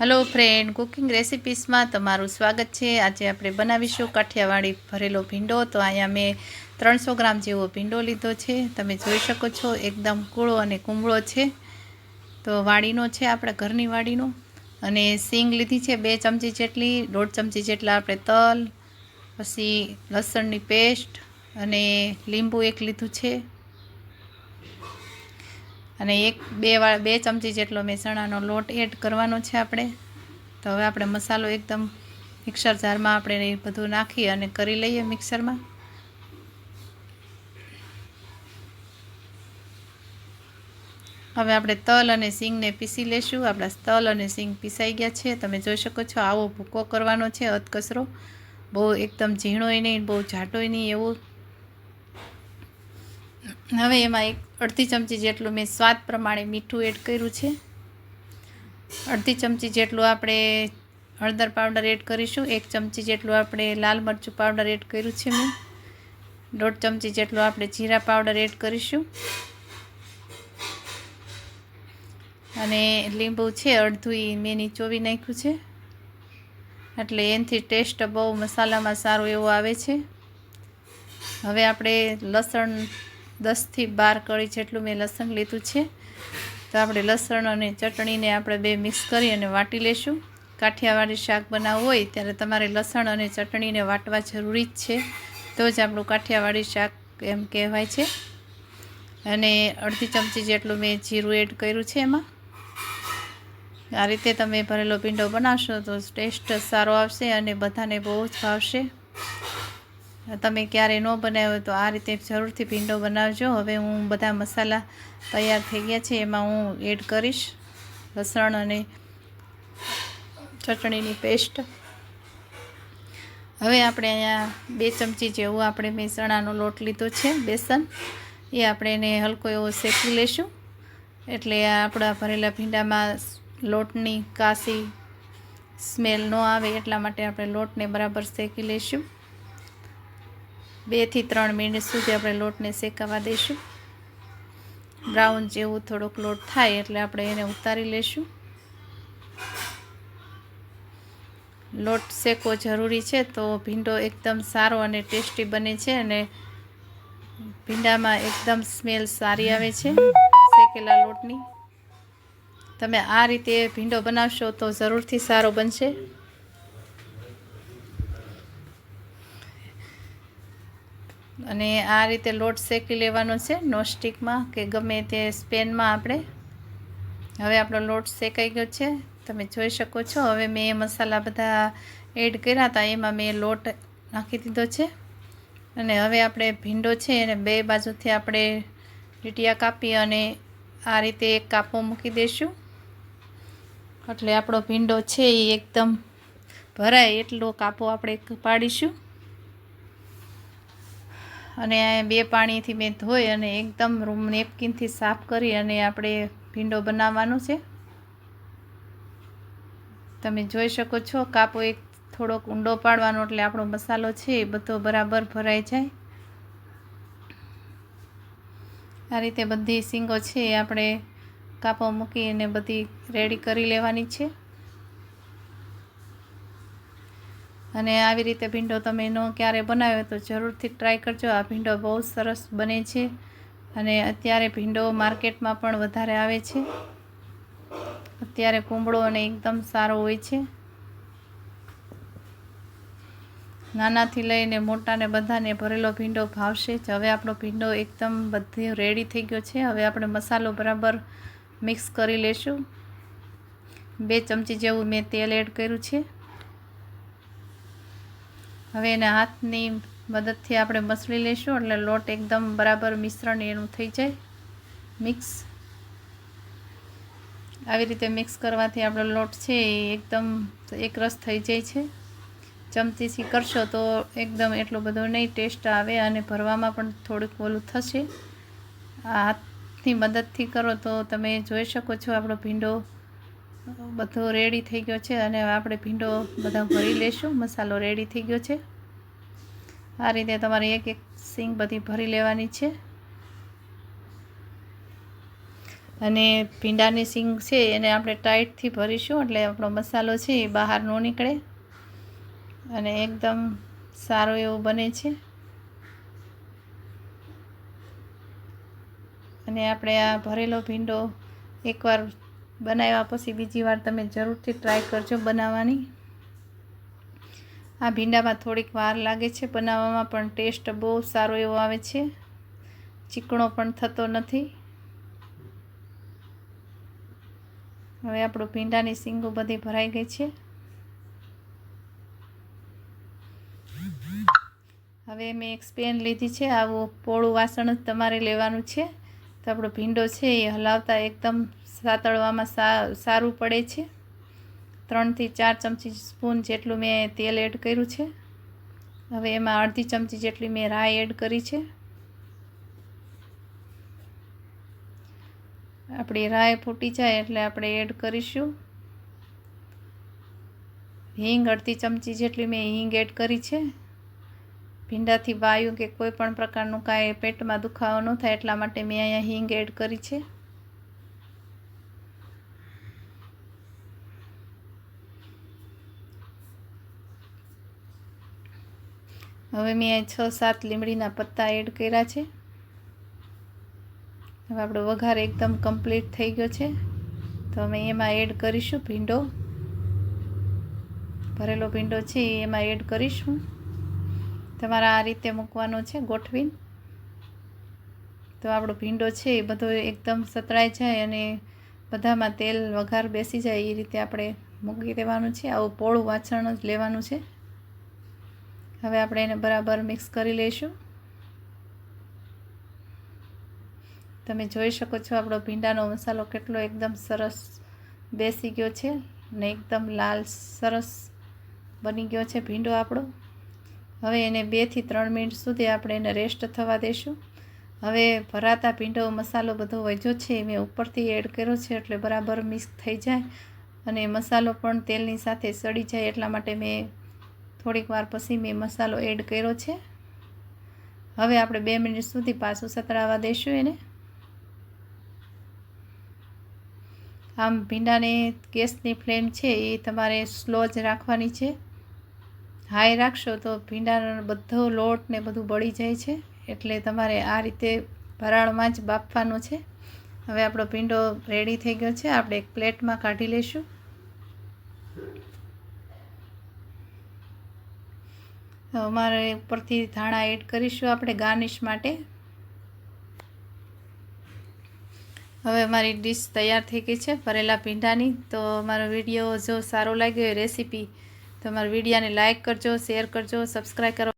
Hello friend cooking રેસિપીસમાં તમારું સ્વાગત છે. આજે આપણે બનાવીશું કાઠિયાવાડી ભરેલો ભીંડો. તો અહીંયા મેં ત્રણસો ગ્રામ જેવો ભીંડો લીધો છે. તમે જોઈ શકો છો, એકદમ કૂળો અને કુંબળો છે. તો વાડીનો છે આપણા ઘરની વાડીનો. અને સિંગ લીધી છે બે ચમચી જેટલી, દોઢ ચમચી જેટલા આપણે તલ, પછી લસણની પેસ્ટ અને લીંબુ એક લીધું છે. અને એક, બે વાળ બે ચમચી જેટલો મેં ચણાનો લોટ એડ કરવાનો છે આપણે. તો હવે આપણે મસાલો એકદમ મિક્સર જારમાં આપણે એ બધું નાખી અને કરી લઈએ મિક્સરમાં. હવે આપણે તલ અને સિંગને પીસી લેશું. આપણા તલ અને સિંગ પીસાઈ ગયા છે. તમે જોઈ શકો છો આવો ભૂકો કરવાનો છે અધકસરો બહુ એકદમ ઝીણોય નહીં, બહુ જાટોય નહીં એવું હવે એમાં એક અડધી ચમચી જેટલું મેં સ્વાદ પ્રમાણે મીઠું એડ કર્યું છે. અડધી ચમચી જેટલું આપણે હળદર પાવડર એડ કરીશું, એક ચમચી જેટલું આપણે લાલ મરચું પાવડર એડ કર્યું છે મેં, દોઢ ચમચી જેટલું આપણે જીરા પાવડર એડ કરીશું. અને લીંબુ છે, અડધું મેં નીચોવી નાખ્યું છે. એટલે એનાથી ટેસ્ટ બહુ મસાલામાં સારો એવો આવે છે. હવે આપણે લસણ દસથી બાર કળી જેટલું મેં લસણ લીધું છે. તો આપણે લસણ અને ચટણીને આપણે બે મિક્સ કરી અને વાટી લેશું. કાઠિયાવાડી શાક બનાવવું હોય ત્યારે તમારે લસણ અને ચટણીને વાટવા જરૂરી જ છે. તો જ આપણું કાઠિયાવાડી શાક એમ કહેવાય છે. અને અડધી ચમચી જેટલું મેં જીરું એડ કર્યું છે એમાં. આ રીતે તમે ભરેલો પીંડો બનાવશો તો ટેસ્ટ સારો આવશે અને બધાને બહુ જ ભાવશે. તમે ક્યારે ન બનાવ્યો તો આ રીતે જરૂરથી ભીંડો બનાવજો. હવે હું બધા મસાલા તૈયાર થઈ ગયા છે, એમાં હું એડ કરીશ લસણ અને ચટણીની પેસ્ટ. હવે આપણે અહીંયા બે ચમચી જેવું આપણે મેં ચણાનો લોટ લીધો છે, બેસન. એ આપણે એને હલકો એવો શેકી લેશું. એટલે આપણા ભરેલા ભીંડામાં લોટની કાસી સ્મેલ ન આવે એટલા માટે આપણે લોટને બરાબર શેકી લઈશું બેથી ત્રણ મિનિટ સુધી આપણે લોટને શેકાવા દઈશું. બ્રાઉન જેવું થોડોક લોટ થાય એટલે આપણે એને ઉતારી લઈશું. લોટ શેકવો જરૂરી છે તો ભીંડો એકદમ સારો અને ટેસ્ટી બને છે અને ભીંડામાં એકદમ સ્મેલ સારી આવે છે શેકેલા લોટની. તમે આ રીતે ભીંડો બનાવશો તો જરૂરથી સારો બનશે. અને આ રીતે લોટ શેકી લેવાનો છે નોસ્ટિકમાં કે ગમે તે સ્પેનમાં આપણે. હવે આપણો લોટ શેકાઈ ગયો છે. તમે જોઈ શકો છો, હવે મેં મસાલા બધા એડ કર્યા હતા, એમાં મેં લોટ નાખી દીધો છે. અને હવે આપણે ભીંડો છે, એને બે બાજુથી આપણે લીટિયા કાપી અને આ રીતે એક કાપો મૂકી દઈશું. એટલે આપણો ભીંડો છે એ એકદમ ભરાય, એટલો કાપો આપણે પાડીશું. અને બે પાણીથી મેં ધોઈ અને એકદમ રૂમ નેપકિનથી સાફ કરી અને આપણે ભીંડો બનાવવાનો છે. તમે જોઈ શકો છો, કાપો એક થોડોક ઊંડો પાડવાનો એટલે આપણો મસાલો છે એ બધો બરાબર ભરાઈ જાય. આ રીતે બધી સિંગો છે આપણે કાપો મૂકી અને બધી રેડી કરી લેવાની છે. અને આવી રીતે ભીંડો તમે એનો ક્યારે બનાવ્યો તો જરૂરથી ટ્રાય કરજો. આ ભીંડો બહુ સરસ બને છે અને અત્યારે ભીંડો માર્કેટમાં પણ વધારે આવે છે. અત્યારે કુંબળો અને એકદમ સારો હોય છે. નાનાથી લઈને મોટાને બધાને ભરેલો ભીંડો ભાવશે જ. હવે આપણો ભીંડો એકદમ બધી રેડી થઈ ગયો છે. હવે આપણે મસાલો બરાબર મિક્સ કરી લેશું. બે ચમચી જેવું મેં તેલ એડ કર્યું છે. હવે એને હાથની મદદથી આપણે મસળી લઈશું એટલે લોટ એકદમ બરાબર મિશ્રણ એનું થઈ જાય. મિક્સ. આવી રીતે મિક્સ કરવાથી આપણો લોટ છે એ એકદમ એકરસ થઈ જાય છે. ચમચીથી કરશો તો એકદમ એટલો બધો નહીં ટેસ્ટ આવે અને ભરવામાં પણ થોડુંક ઓલું થશે. આ હાથની મદદથી કરો તો તમે જોઈ શકો છો આપણો ભીંડો બધો રેડી થઈ ગયો છે અને આપણે ભીંડો બધા ભરી લેશું. મસાલો રેડી થઈ ગયો છે. આ રીતે તમારે એક એક સિંગ બધી ભરી લેવાની છે. અને ભીંડાની સિંગ છે એને આપણે ટાઈટથી ભરીશું એટલે આપણો મસાલો છે એ બહાર ન નીકળે. અને એકદમ સારો એવો બને છે. અને આપણે આ ભરેલો ભીંડો એકવાર બનાવ્યા પછી બીજી વાર તમે જરૂરથી ટ્રાય કરજો બનાવવાની. આ ભીંડામાં થોડીક વાર લાગે છે બનાવવામાં, પણ ટેસ્ટ બહુ સારો એવો આવે છે. ચીકણો પણ થતો નથી. હવે આપણું ભીંડાની સિંગો બધી ભરાઈ ગઈ છે. હવે મેં એક સ્પેન લીધી છે, આવું પોળું વાસણ જ તમારે લેવાનું છે. તો આપણો ભીંડો છે એ હલાવતા એકદમ સાતળવામાં સારું પડે છે. ત્રણથી ચાર ચમચી સ્પૂન જેટલું મેં તેલ એડ કર્યું છે. હવે એમાં અડધી ચમચી જેટલી મેં રાઈ એડ કરી છે. આપણી રાય ફૂટી જાય એટલે આપણે એડ કરીશું. હિંગ અડધી ચમચી જેટલી મેં હિંગ એડ કરી છે. ભીંડાથી વાયુ કે કોઈ પણ પ્રકારનું કાંઈ પેટમાં દુખાવો ન થાય એટલા માટે મેં અહીંયા હિંગ એડ કરી છે. હવે મેં અહીં છ સાત લીમડીના પત્તા એડ કર્યા છે. હવે આપણો વઘાર એકદમ કમ્પ્લીટ થઈ ગયો છે. તો અમે એમાં એડ કરીશું ભીંડો. ભરેલો ભીંડો છે એમાં એડ કરીશું. તમારે આ રીતે મૂકવાનો છે, ગોઠવીને? તો આપણો ભીંડો છે એ બધો એકદમ સતળાઈ જાય અને બધામાં તેલ વઘાર બેસી જાય, એ રીતે આપણે મૂકી દેવાનું છે. આવું પોળું વાછણ જ લેવાનું છે. હવે આપણે એને બરાબર મિક્સ કરી લઈશું. તમે જોઈ શકો છો આપણો ભીંડાનો મસાલો કેટલો એકદમ સરસ બેસી ગયો છે ને એકદમ લાલ સરસ બની ગયો છે ભીંડો આપણો. હવે એને બેથી ત્રણ મિનિટ સુધી આપણે એને રેસ્ટ થવા દઈશું હવે ભરાતા ભીંડો, મસાલો બધો વધ્યો છે મેં ઉપરથી એડ કર્યો છે, એટલે બરાબર મિક્સ થઈ જાય. અને મસાલો પણ તેલની સાથે સડી જાય, એટલા માટે મેં થોડીક વાર પછી મેં મસાલો એડ કર્યો છે. હવે આપણે બે મિનિટ સુધી પાછું સતળાવા દઈશું એને. આમ ભીંડાને ગેસની ફ્લેમ છે એ તમારે સ્લો જ રાખવાની છે. હાઈ રાખશો તો ભીંડાનો બધો લોટ ને બધું બળી જાય છે. એટલે તમારે આ રીતે ભરાળમાં જ બાફવાનો છે. હવે આપણો ભીંડો રેડી થઈ ગયો છે. આપણે એક પ્લેટમાં કાઢી લઈશું. અમારે ઉપરથી ધાણા એડ કરીશું આપણે ગાર્નિશ માટે. હવે અમારી ડીશ તૈયાર થઈ ગઈ છે ભરેલા ભીંડાની. તો અમારો વીડિયો જો સારો લાગ્યો એ રેસીપી તો વિડીયાને લાઇક કરજો શેર કરજો સબસ્ક્રાઈબ કરો.